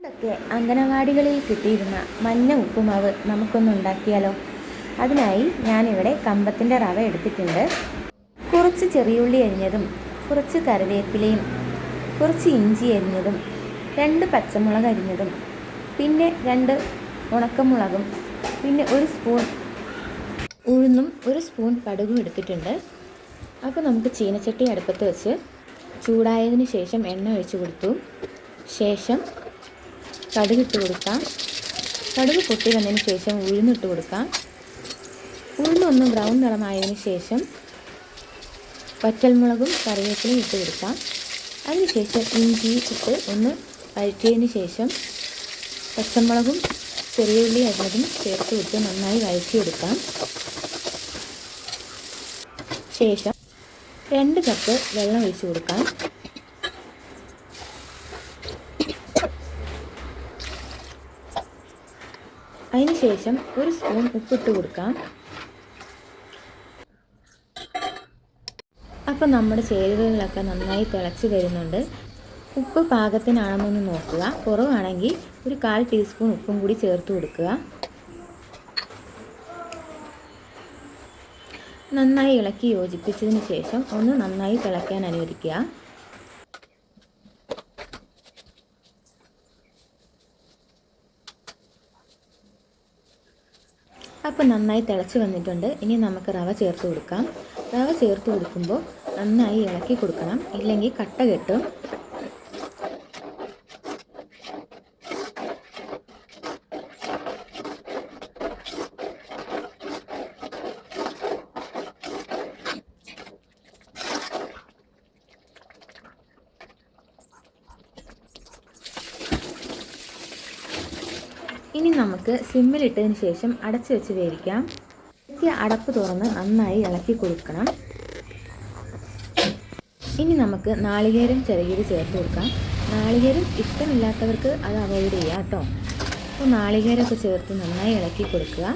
പണ്ടൊക്കെ അംഗനവാടികളിൽ കിട്ടിയിരുന്ന മഞ്ഞ ഉപ്പുമാവ് നമുക്കൊന്ന് ഉണ്ടാക്കിയാലോ? അതിനായി ഞാനിവിടെ കമ്പത്തിന്റെ റവ എടുത്തിട്ടുണ്ട്. കുറച്ച് ചെറിയുള്ളി അരിഞ്ഞതും കുറച്ച് കറിവേപ്പിലയും കുറച്ച് ഇഞ്ചി അരിഞ്ഞതും രണ്ട് പച്ചമുളക് അരിഞ്ഞതും പിന്നെ രണ്ട് ഉണക്കമുളകും പിന്നെ ഒരു സ്പൂൺ ഉഴുന്നും ഒരു സ്പൂൺ കടുകും എടുത്തിട്ടുണ്ട്. അപ്പോൾ നമുക്ക് ചീനച്ചട്ടി അടുപ്പത്ത് വെച്ച് ചൂടായതിന് ശേഷം എണ്ണ ഒഴിച്ച് കൊടുത്തു. ശേഷം കടുകിട്ട് കൊടുക്കാം. കടുക് പൊട്ടി വന്നതിന് ശേഷം ഉഴുന്നിട്ട് കൊടുക്കാം. ഉഴുന്നൊന്ന് ബ്രൗൺ നിറമായതിന് ശേഷം വറ്റൽമുളകും കറിവേപ്പിലയും ഇട്ട് കൊടുക്കാം. അതിനുശേഷം ഇഞ്ചി ഇട്ട് ഒന്ന് വഴറ്റിയതിന് ശേഷം പച്ചമുളകും ചെറിയ ഉള്ളി അരിഞ്ഞതും ചേർത്ത് വിട്ട് നന്നായി വഴറ്റിയെടുക്കാം. ശേഷം രണ്ട് കപ്പ് വെള്ളം ഒഴിച്ചു കൊടുക്കാം. അതിനുശേഷം ഒരു സ്പൂൺ ഉപ്പിട്ട് കൊടുക്കാം. അപ്പോൾ നമ്മുടെ ചേരുവകളൊക്കെ നന്നായി തിളച്ച് വരുന്നുണ്ട്. ഉപ്പ് പാകത്തിനാണെന്നൊന്ന് നോക്കുക. കുറവാണെങ്കിൽ ഒരു കാൽ ടീസ്പൂൺ ഉപ്പും കൂടി ചേർത്ത് കൊടുക്കുക. നന്നായി ഇളക്കി യോജിപ്പിച്ചതിന് ശേഷം ഒന്ന് നന്നായി തിളയ്ക്കാൻ അനുവദിക്കുക. അപ്പോൾ നന്നായി തിളച്ച് വന്നിട്ടുണ്ട്. ഇനി നമുക്ക് റവ ചേർത്ത് കൊടുക്കാം. റവ ചേർത്ത് കൊടുക്കുമ്പോൾ നന്നായി ഇളക്കി കൊടുക്കണം. ഇല്ലെങ്കിൽ കട്ട കെട്ടും. ഇനി നമുക്ക് സിമ്മിലിട്ടതിന് ശേഷം അടച്ചു വെച്ച് വേവിക്കാം. അടപ്പ് തുറന്ന് നന്നായി ഇളക്കി കൊടുക്കണം. ഇനി നമുക്ക് നാളികേരം ചെറുകിരി ചേർത്ത് കൊടുക്കാം. നാളികേരം ഇഷ്ടമില്ലാത്തവർക്ക് അത് അവോയ്ഡ് ചെയ്യാം കേട്ടോ. അപ്പോൾ നാളികേരമൊക്കെ ചേർത്ത് നന്നായി ഇളക്കി കൊടുക്കുക.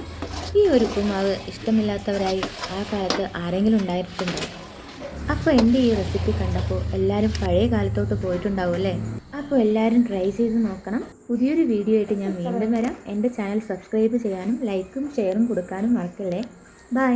ഈ ഒരു ഉപ്പുമാവ് ഇഷ്ടമില്ലാത്തവരായി ആ കാലത്ത് ആരെങ്കിലും ഉണ്ടായിട്ടുണ്ടോ? അപ്പോൾ എന്റെ ഈ റെസിപ്പി കണ്ടപ്പോൾ എല്ലാവരും പഴയ കാലത്തോട്ട് പോയിട്ടുണ്ടാവും അല്ലേ? അപ്പോൾ എല്ലാവരും ട്രൈ ചെയ്ത് നോക്കണം. പുതിയൊരു വീഡിയോ ആയിട്ട് ഞാൻ വീണ്ടും വരാം. എന്റെ ചാനൽ സബ്സ്ക്രൈബ് ചെയ്യാനും ലൈക്കും ഷെയറും കൊടുക്കാനും മറക്കല്ലേ. ബൈ